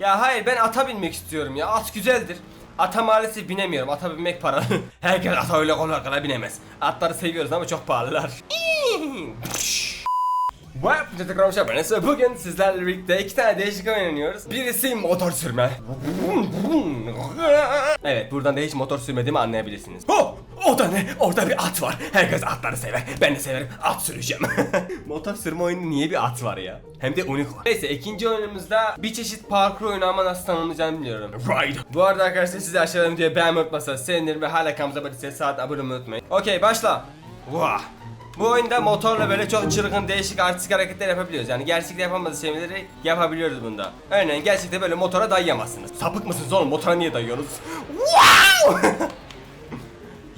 Ya hayır ben ata binmek istiyorum ya. At güzeldir. Ata maalesef binemiyorum. Ata binmek paralı. Herkes ata öyle kolay kolay binemez. Atları seviyoruz ama çok pahalılar. Vay tekrar hoş geldiniz. Bugün sizlerle birlikte iki tane değişik oyun oynuyoruz. Birisi motor sürme. Evet buradan da hiç motor sürmediğimi anlayabilirsiniz. Oh! O da ne? Orada bir at var. Herkes atları sever. Ben de severim. At süreceğim. motor sürme oyunu niye bir at var ya? Hem de unik var. Neyse ikinci oyunumuzda bir çeşit parkur oyunu ama nasıl tanımlayacağımı bilmiyorum. Ride. Bu arada arkadaşlar siz de aşağıdan videoyu beğenmeyi unutmazsanız sevinirim ve hala kanalımıza abone değilseniz saat abone olmayı unutmayın. Okey başla. Vah. Bu oyunda motorla böyle çok çılgın değişik artistik hareketler yapabiliyoruz. Yani gerçekte yapamadığımız şeyleri yapabiliyoruz bunda. Örneğin gerçekte böyle motora dayayamazsınız. Sapık mısınız oğlum motora niye dayıyorsunuz? Wow!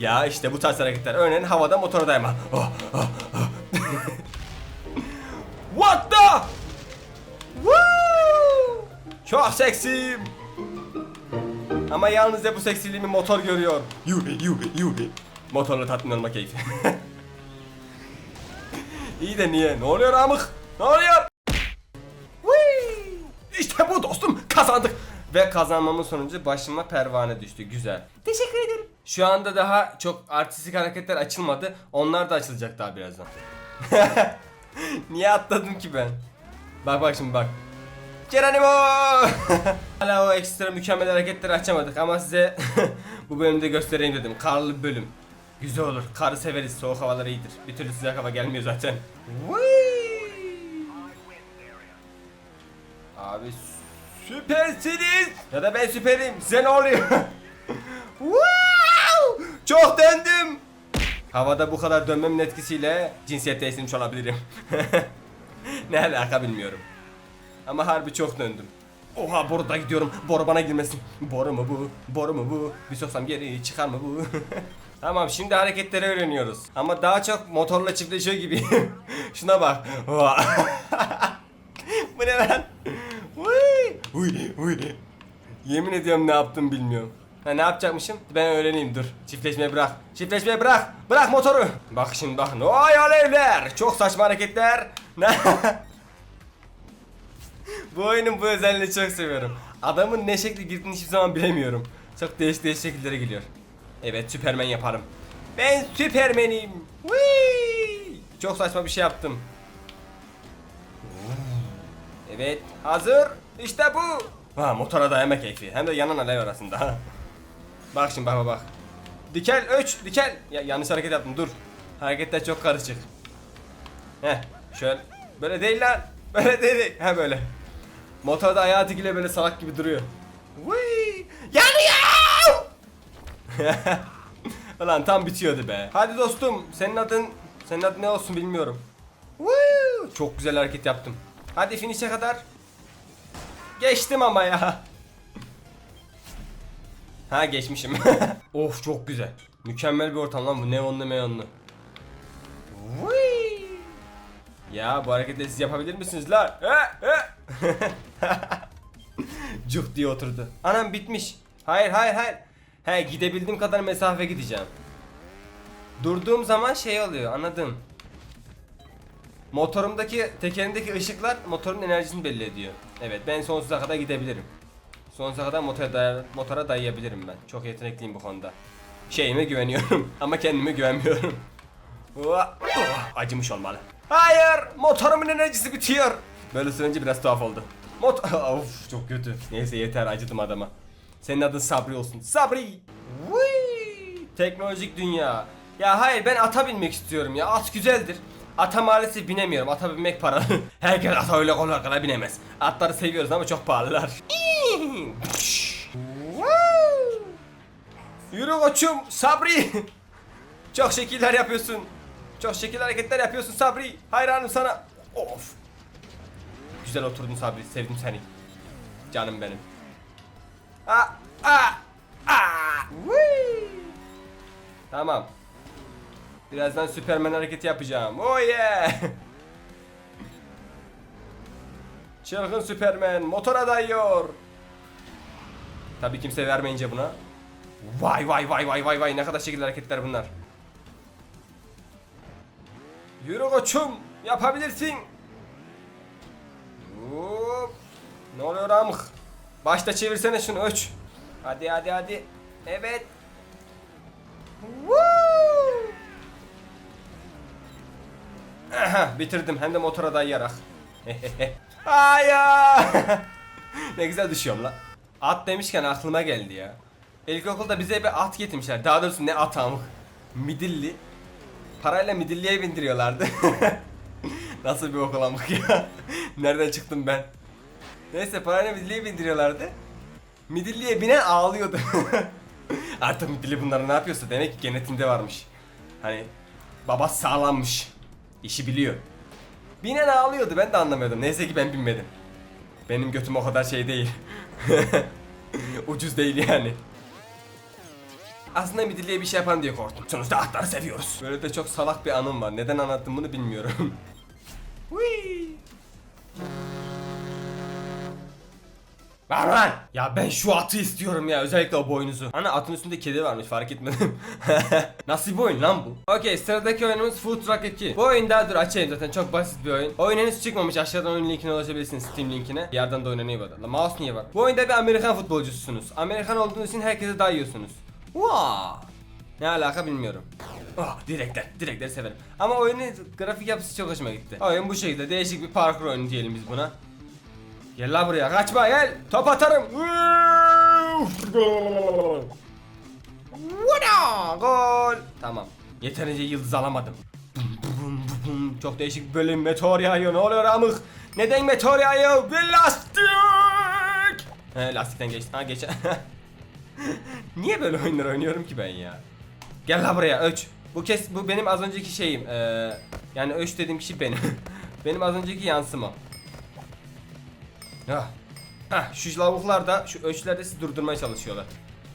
ya işte bu tarz hareketler. Örneğin havada motora dayama. Oh, oh, oh. What the? Woo! Çok seksiyim. Ama yalnızca bu seksiliğimi motor görüyor. Yuhi yuhi yuhi. Motorla tatmin olma keyfi. İyi de niye? Ne oluyor amık? Ne oluyor? Whee! İşte bu dostum kazandık. Ve kazanmamın sonucu başıma pervane düştü. Güzel. Teşekkür ederim. Şu anda daha çok artistik hareketler açılmadı. Onlar da açılacak daha birazdan. niye atladım ki ben? Bak bak şimdi bak. Geronimo! Hala o ekstra mükemmel hareketleri açamadık ama size bu bölümde göstereyim dedim. Karlı bölüm. Güzel olur. Karı severiz. Soğuk havalar iyidir. Bir türlü sıcak hava gelmiyor zaten. Abi süpersiniz. Ya da ben süperim. Size ne oluyor? Çok döndüm. Havada bu kadar dönmemin etkisiyle cinsiyet değiştirmiş olabilirim. ne alaka bilmiyorum. Ama harbi çok döndüm. Oha boruda gidiyorum. Boru bana girmesin. Boru mu bu? Boru mu bu? Bir soksam geri çıkar mı bu? tamam şimdi hareketleri öğreniyoruz. Ama daha çok motorla çiftleşiyor gibi. Şuna bak. Bu ne lan? Uy, uy, uy. Yemin ediyorum ne yaptım bilmiyorum. Ha ne yapacakmışım? Ben öğreneyim dur. Çiftleşmeyi bırak. Çiftleşmeyi bırak. Bırak motoru. Bak şimdi bak. Vay alevler. Çok saçma hareketler. Bu oyunun bu özelliğini çok seviyorum. Adamın ne şekli girdiğini hiçbir zaman bilemiyorum. Çok değişik değişik şekillere geliyor. Evet Süpermen yaparım. Ben Süpermen'im. Whee! Çok saçma bir şey yaptım. Evet hazır. İşte bu. Ha motora dayama keyfi. Hem de yanan alev arasında. bak şimdi bak bak bak. Dikel öç dikel. Ya, yanlış hareket yaptım dur. Hareketler çok karışık. Heh şöyle. Böyle değil lan. Böyle değil. Ha böyle. Motorda ayağı dikile böyle salak gibi duruyor. Whee! Yanıyor! Ulan tam bitiyordu be. Hadi dostum senin adın senin adın ne olsun bilmiyorum. Woo! Çok güzel hareket yaptım. Hadi finish'e kadar. Geçtim ama ya. Ha geçmişim. of çok güzel. Mükemmel bir ortam lan bu neonlu meonlu. Ya bu hareketleri siz yapabilir misiniz lan? Cuk diye oturdu. Anam bitmiş. Hayır hayır hayır. He gidebildiğim kadar mesafe gideceğim. Durduğum zaman şey oluyor anladım. Motorumdaki tekerindeki ışıklar motorun enerjisini belli ediyor. Evet ben sonsuza kadar gidebilirim. Sonsuza kadar motora, daya- motora dayayabilirim ben. Çok yetenekliyim bu konuda. Şeyime güveniyorum ama kendime güvenmiyorum. Acımış olmalı. Hayır motorumun enerjisi bitiyor. Böyle söyleyince biraz tuhaf oldu. Mot of çok kötü. Neyse yeter acıdım adama. Senin adın Sabri olsun. Sabri. Whee! Teknolojik dünya. Ya hayır ben ata binmek istiyorum ya. At güzeldir. Ata maalesef binemiyorum. Ata binmek paralı. Herkes ata öyle kolay kolay binemez. Atları seviyoruz ama çok pahalılar. Yürü koçum Sabri. Çok şekiller yapıyorsun. Çok şekil hareketler yapıyorsun Sabri. Hayranım sana. Of. Güzel oturdun Sabri. Sevdim seni. Canım benim. Aa, aa. Whee! Tamam. Birazdan Süpermen hareketi yapacağım. Oh yeah. Çılgın Süpermen motora dayıyor. Tabii kimse vermeyince buna. Vay vay vay vay vay vay ne kadar şekilli hareketler bunlar. Yürü koçum yapabilirsin. Hop. Ne oluyor amık? Başta çevirsene şunu öç. Hadi hadi hadi. Evet. Woo! Aha, bitirdim hem de motora dayayarak. Hayır. ne güzel düşüyorum la. At demişken aklıma geldi ya. İlkokulda bize bir at getirmişler. Daha doğrusu ne at amık. Midilli. Parayla midilliye bindiriyorlardı. Nasıl bir okul ya. Nereden çıktım ben? Neyse parayla midilliye bindiriyorlardı. Midilliye binen ağlıyordu. Artık midilli bunları ne yapıyorsa demek ki genetinde varmış. Hani baba sağlammış. İşi biliyor. Binen ağlıyordu ben de anlamıyordum. Neyse ki ben binmedim. Benim götüm o kadar şey değil. Ucuz değil yani. Aslında midilliye bir şey yapan diye korktum. Sonuçta atları seviyoruz. Böyle de çok salak bir anım var. Neden anlattım bunu bilmiyorum. Whee! Ver lan! Ya ben şu atı istiyorum ya özellikle o boynuzu. Ana atın üstünde kedi varmış fark etmedim. Nasıl bir oyun lan bu? Okey sıradaki oyunumuz Food Truck 2. Bu oyunda dur açayım zaten çok basit bir oyun. Oyun henüz çıkmamış aşağıdan oyun linkine ulaşabilirsiniz Steam linkine. Bir yerden de oynanıyor bu. Lan mouse niye var? Bu oyunda bir Amerikan futbolcusunuz. Amerikan olduğunuz için herkese dayıyorsunuz. Wow. Ne alaka bilmiyorum. Oh direkler, direkleri severim. Ama oyunun grafik yapısı çok hoşuma gitti. Oyun bu şekilde değişik bir parkur oyunu diyelim biz buna. Gel la buraya kaçma gel. Top atarım. Gol. Tamam. Yeterince yıldız alamadım. Çok değişik bir bölüm meteor yağıyor. Ne oluyor amık? Neden meteor yağıyor? Bir lastik. He lastikten geçti. Ha geç. Niye böyle oyunlar oynuyorum ki ben ya? Gel la buraya öç. Bu kes bu benim az önceki şeyim. Ee, yani öç dediğim kişi benim. benim az önceki yansıma. Hah. Şu lavuklar da şu ölçülerde sizi durdurmaya çalışıyorlar.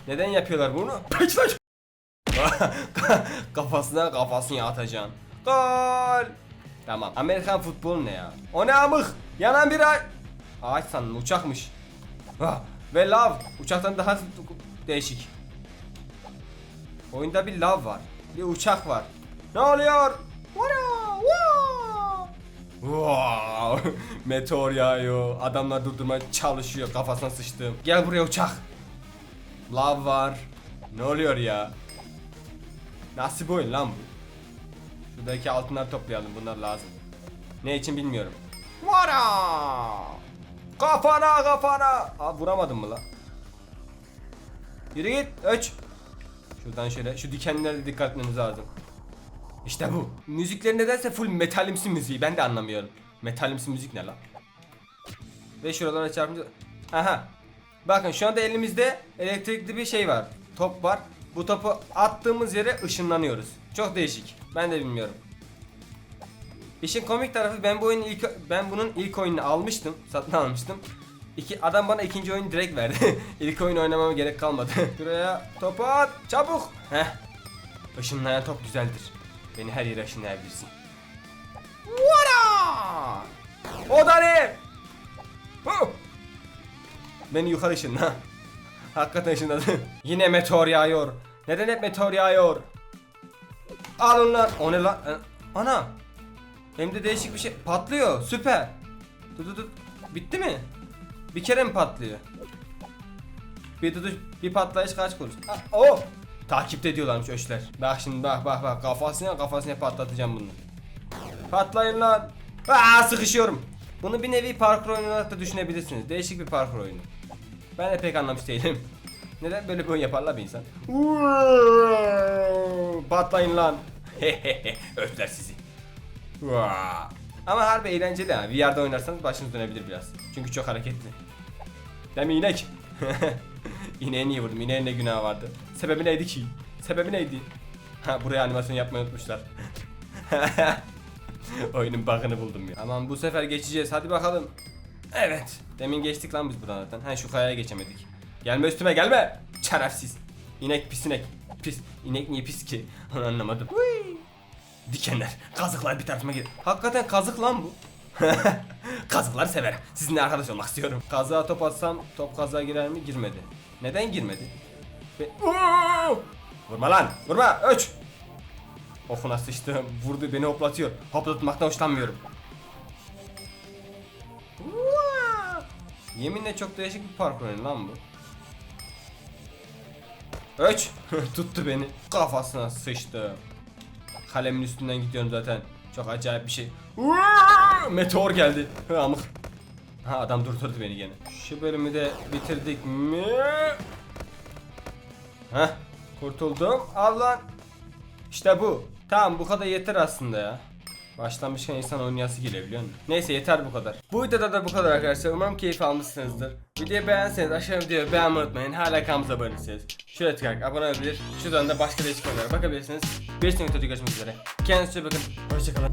Neden yapıyorlar bunu? Peç lan! kafasına kafasını atacaksın. Gol! Tamam. Amerikan futbolu ne ya? O ne amık? Yanan bir ay. Ağaç sandım uçakmış. Ah, ve lav. Uçaktan daha değişik. Oyunda bir lav var. Bir uçak var. Ne oluyor? Wow! Meteor yağıyor. Adamlar durdurmaya çalışıyor. Kafasına sıçtım. Gel buraya uçak. Lav var. Ne oluyor ya? Nasıl bir lan bu? Şuradaki altınları toplayalım. Bunlar lazım. Ne için bilmiyorum. Vara! Kafana kafana. Aa vuramadım mı la? Yürü git. Öç. Şuradan şöyle şu dikenlere dikkat etmemiz lazım. İşte bu. Müzikleri nedense full metalimsi müziği ben de anlamıyorum. Metalimsi müzik ne lan? Ve şuralara çarpınca... Aha. Bakın şu anda elimizde elektrikli bir şey var. Top var. Bu topu attığımız yere ışınlanıyoruz. Çok değişik. Ben de bilmiyorum. İşin komik tarafı ben bu oyunun ilk ben bunun ilk oyununu almıştım. Satın almıştım. İki, adam bana ikinci oyunu direkt verdi. ilk oyun oynamama gerek kalmadı. Şuraya topu at. Çabuk. Heh. Işınlayan top güzeldir. Beni her yere ışınlayabilirsin. Vara! O da ne? Huh! Beni yukarı ışınla. Hakikaten ışınladı. Yine meteor yağıyor. Neden hep meteor yağıyor? Alın lan. O ne lan? E, Ana. Hem de değişik bir şey. Patlıyor. Süper. Dur dur dur. Bitti mi? Bir kere mi patlıyor? Bir tutuş, bir patlayış kaç kuruş? Ha, oh! Takipte ediyorlarmış öşler. Bak şimdi bak bak bak kafasına kafasına patlatacağım bunu. Patlayın lan. Aa sıkışıyorum. Bunu bir nevi parkur oyunu olarak da düşünebilirsiniz. Değişik bir parkur oyunu. Ben de pek anlamış değilim. Neden böyle bir oyun yaparlar bir insan? Patlayın lan. Ötler sizi. Ama harbi eğlenceli ha. VR'da oynarsanız başınız dönebilir biraz. Çünkü çok hareketli. Değil mi inek? İneğe niye vurdum? İneğin ne günahı vardı? Sebebi neydi ki? Sebebi neydi? Ha buraya animasyon yapmayı unutmuşlar. Oyunun bug'ını buldum ya. Aman bu sefer geçeceğiz hadi bakalım. Evet. Demin geçtik lan biz buradan zaten. Ha şu kayaya geçemedik. Gelme üstüme gelme. Şerefsiz. İnek pis inek. Pis. İnek niye pis ki? Anlamadım. Hui. Dikenler, kazıklar bir tarafıma gir. Hakikaten kazık lan bu. Kazıkları severim. Sizinle arkadaş olmak istiyorum. Kazığa top atsam top kazığa girer mi? Girmedi. Neden girmedi? Vurma lan! Vurma! Öç! Okuna sıçtım. Vurdu beni hoplatıyor. Hoplatmaktan hoşlanmıyorum. Yeminle çok değişik bir parkur oyunu lan bu. Öç! Tuttu beni. Kafasına sıçtı. Kalemin üstünden gidiyorum zaten. Çok acayip bir şey. Meteor geldi. Amık. Ha adam durdurdu beni gene. Şu bölümü de bitirdik mi? Heh kurtuldum. Al lan. İşte bu. Tamam bu kadar yeter aslında ya. Başlamışken insan oynayası geliyor biliyor musun? Neyse yeter bu kadar. Bu videoda da bu kadar arkadaşlar. Umarım keyif almışsınızdır. Videoyu beğenseniz aşağı videoyu beğenmeyi unutmayın. Hala kanalımıza abone değilseniz. Şöyle tıklayarak abone olabilir. Şuradan da başka değişik oyunlara bakabilirsiniz. Bir sonraki videoda görüşmek üzere. Kendinize iyi bakın. Hoşçakalın.